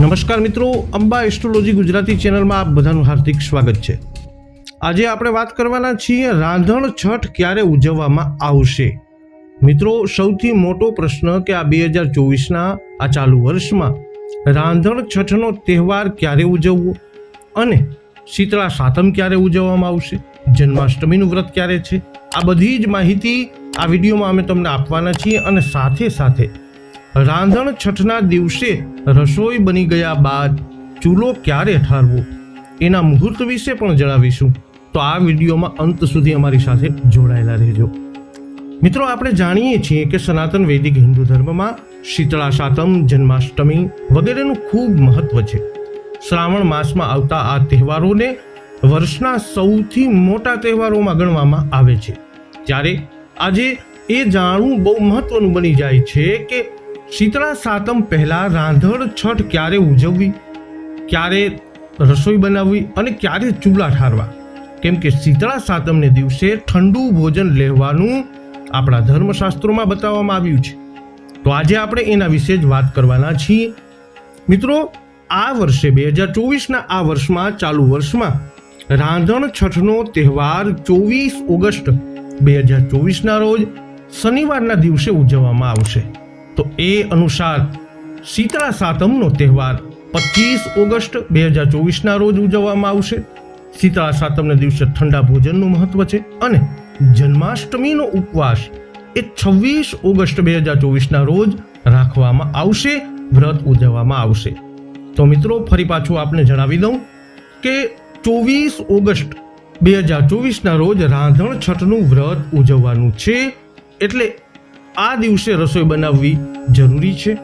નમસ્કાર મિત્રો, અંબા એસ્ટ્રોલોજી ગુજરાતી ચેનલમાં આપ બધાનું હાર્દિક સ્વાગત છે. આજે આપણે વાત કરવાના છીએ, રાંધણ છઠ ક્યારે ઉજવવામાં આવશે? મિત્રો, સૌથી મોટો પ્રશ્ન કે આ બે હજાર ચોવીસના, આ ચાલુ વર્ષમાં, રાંધણ છઠનો તહેવાર ક્યારે ઉજવવો? અને શીતળા સાતમ ક્યારે ઉજવવામાં આવશે? જન્માષ્ટમીનું વ્રત ક્યારે છે? આ બધી જ માહિતી આ વિડીયોમાં અમે તમને આપવાના છીએ અને સાથે સાથે રાંધણ છઠના દિવસે રસોઈ બની ગયા બાદ ચૂલો ક્યારે ઠારવો? એના મુહૂર્ત વિશે પણ જણાવીશું. તો આ વિડીયોમાં અંત સુધી અમારી સાથે જોડાયેલા રહેજો. મિત્રો, આપણે જાણીએ છીએ કે સનાતન વૈદિક હિન્દુ ધર્મમાં શીતળા સાતમ જન્માષ્ટમી વગેરેનું ખૂબ મહત્વ છે. શ્રાવણ માસમાં આવતા આ તહેવારોને વર્ષના સૌથી મોટા તહેવારોમાં ગણવામાં આવે છે. ત્યારે આજે એ જાણવું બહુ મહત્વનું બની જાય છે કે શીતળા સાતમ પહેલાં રાંધણ છઠ ક્યારે ઉજવવી, ક્યારે રસોઈ બનાવવી અને ક્યારે ચૂલા ઠારવા? કેમ કે શીતળા સાતમને દિવસે ઠંડુ ભોજન લેવાનું આપણા ધર્મશાસ્ત્રોમાં બતાવવામાં આવ્યું છે. તો આજે આપણે એના વિશે જ વાત કરવાના છીએ. મિત્રો, આ વર્ષે બે હજાર ચોવીસના આ વર્ષમાં ચાલુ વર્ષમાં રાંધણ છઠનો તહેવાર ચોવીસ ઓગસ્ટ બે હજાર ચોવીસના રોજ શનિવારના દિવસે ઉજવવામાં આવશે. તો એ અનુસાર શીતળા સાતમનો તહેવાર પચીસ ઓગસ્ટ બે હજાર ચોવીસના રોજ ઉજવવામાં આવશે. શીતળા સાતમના દિવસે ઠંડા ભોજનનું મહત્વ છે અને જન્માષ્ટમીનો ઉપવાસ એ છવ્વીસ ઓગસ્ટ બે હજાર ચોવીસના રોજ રાખવામાં આવશે, વ્રત ઉજવવામાં આવશે. તો મિત્રો, ફરી પાછું આપને જણાવી દઉં કે ચોવીસ ઓગસ્ટ બે હજાર ચોવીસના રોજ રાંધણ છઠનું વ્રત ઉજવવાનું છે. એટલે આ દિવસે રસોઈ બનાવવી જરૂરી છે?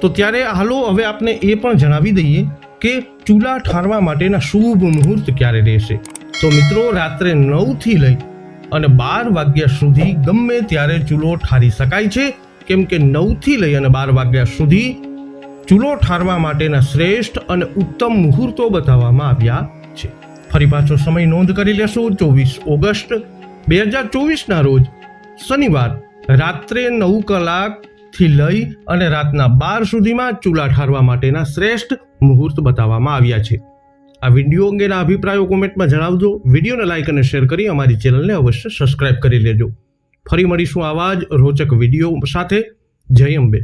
તો ત્યારે હાલો હવે આપને એ પણ જણાવી દઈએ કે ચૂલા ઠારવા માટેના શુભ મુહૂર્ત ક્યારે રહેશે? તો મિત્રો, રાત્રે નવથી લઈ અને બાર વાગ્યા સુધી ગમે ત્યારે ચૂલો ઠારી શકાય છે. કેમ કે નવથી લઈ અને બાર વાગ્યા સુધી ચૂલો ઠારવા માટેના શ્રેષ્ઠ અને ઉત્તમ મુહૂર્તો બતાવવામાં આવ્યા છે. ફરી પાછો સમય નોંધ કરી લેશો. ચોવીસ ઓગસ્ટ, બે હજાર ચોવીસના રોજ શનિવાર રાત્રે નવ કલાકથી લઈ અને રાતના બાર સુધીમાં ચૂલા ઠારવા માટેના શ્રેષ્ઠ મુહૂર્ત બતાવવામાં આવ્યા છે. આ વીડિયો અંગેના અભિપ્રાયો કોમેન્ટમાં જણાવજો. વિડીયોને લાઇક અને શેર કરી અમારી ચેનલને અવશ્ય સબસ્ક્રાઇબ કરી લેજો. ફરી મળીશું આવા જ રોચક વીડિયો સાથે. જય અંબે.